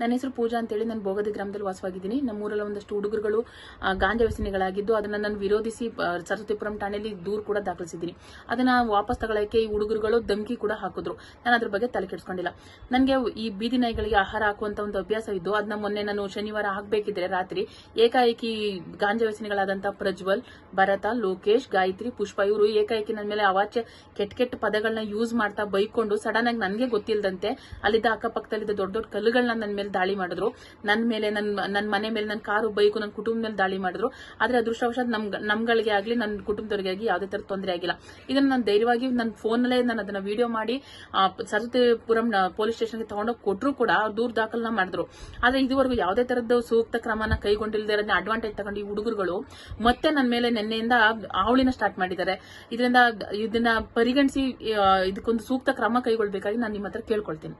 ನನ್ನ ಹೆಸರು ಪೂಜಾ ಅಂತೇಳಿ, ನಾನು ಬೋಗದಿ ಗ್ರಾಮದಲ್ಲಿ ವಾಸವಾಗಿದ್ದೀನಿ. ನಮ್ಮೂರಲ್ಲಿ ಒಂದಷ್ಟು ಹುಡುಗರುಗಳು ಗಾಂಜಾ ವ್ಯಸನಿಗಳಾಗಿದ್ದು, ಅದನ್ನು ನಾನು ವಿರೋಧಿಸಿ ಸರಸ್ವತಿಪುರಂ ಠಾಣೆಯಲ್ಲಿ ದೂರು ಕೂಡ ದಾಖಲಿಸಿದ್ದೀನಿ. ಅದನ್ನು ವಾಪಸ್ ತಗೊಳ್ಳೋಕೆ ಈ ಹುಡುಗರುಗಳು ಧಮಕಿ ಕೂಡ ಹಾಕಿದ್ರು. ನಾನು ಅದ್ರ ಬಗ್ಗೆ ತಲೆ ಕೆಡಿಸ್ಕೊಂಡಿಲ್ಲ. ನನಗೆ ಈ ಬೀದಿ ನಾಯಿಗಳಿಗೆ ಆಹಾರ ಹಾಕುವಂಥ ಒಂದು ಅಭ್ಯಾಸ ಇದ್ದು ಅದನ್ನ ಮೊನ್ನೆ ನಾನು ಶನಿವಾರ ಹಾಕಬೇಕಿದ್ರೆ ರಾತ್ರಿ, ಏಕಾಏಕಿ ಗಾಂಜಾ ವ್ಯಸನಿಗಳಾದಂಥ ಪ್ರಜ್ವಲ್, ಭರತ, ಲೋಕೇಶ್, ಗಾಯತ್ರಿ, ಪುಷ್ಪ, ಇವರು ಏಕಾಏಕಿ ನನ್ನ ಮೇಲೆ ಅವಾಚ್ಯ ಕೆಟ್ಟ ಕೆಟ್ಟ ಪದಗಳನ್ನ ಯೂಸ್ ಮಾಡ್ತಾ ಬೈಕೊಂಡು ಸಡನ್ ಆಗಿ ನನಗೆ ಗೊತ್ತಿಲ್ಲದಂತೆ ಅಲ್ಲಿದ್ದ ಅಕ್ಕಪಕ್ಕದಲ್ಲಿದ್ದ ದೊಡ್ಡ ದೊಡ್ಡ ಕಲ್ಲುಗಳನ್ನ ನನ್ನ ಮೇಲೆ ದಾಳಿ ಮಾಡಿದ್ರು. ನನ್ನ ಮೇಲೆ ನನ್ನ ನನ್ನ ಮನೆ ಮೇಲೆ ನನ್ನ ಕಾರು ಬೈಕು ನನ್ನ ಕುಟುಂಬ ಮೇಲೆ ದಾಳಿ ಮಾಡಿದ್ರು. ಆದ್ರೆ ಅದೃಷ್ಟವಶಾತ್ ನಮ್, ನಮ್ಗಳಿಗೆ ಆಗಲಿ ನನ್ನ ಕುಟುಂಬದವರಿಗೆ ಆಗಿ ಯಾವುದೇ ತರ ತೊಂದರೆ ಆಗಿಲ್ಲ. ಇದನ್ನ ನಾನು ಧೈರ್ಯವಾಗಿ ನನ್ನ ಫೋನಲ್ಲೇ ನಾನು ಅದನ್ನ ವಿಡಿಯೋ ಮಾಡಿ ಸರಸ್ವತಿಪುರಂ ಪೊಲೀಸ್ ಸ್ಟೇಷನ್ಗೆ ತಗೊಂಡೋಗಿ ಕೊಟ್ಟರು ಕೂಡ ದೂರ ದಾಖಲನ ಮಾಡಿದ್ರು. ಆದ್ರೆ ಇದುವರೆಗೂ ಯಾವುದೇ ತರದ ಸೂಕ್ತ ಕ್ರಮನ ಕೈಗೊಂಡಿಲ್ಲದೆ ಇರೋದನ್ನ ಅಡ್ವಾಂಟೇಜ್ ತಗೊಂಡು ಈ ಹುಡುಗರುಗಳು ಮತ್ತೆ ನನ್ನ ಮೇಲೆ ನಿನ್ನೆಯಿಂದ ಆವಳಿನ ಸ್ಟಾರ್ಟ್ ಮಾಡಿದ್ದಾರೆ. ಇದರಿಂದ ಇದನ್ನ ಪರಿಗಣಿಸಿ ಇದಕ್ಕೊಂದು ಸೂಕ್ತ ಕ್ರಮ ಕೈಗೊಳ್ಬೇಕಾಗಿ ನಾನು ನಿಮ್ಮ ಹತ್ರ ಕೇಳ್ಕೊಳ್ತೀನಿ.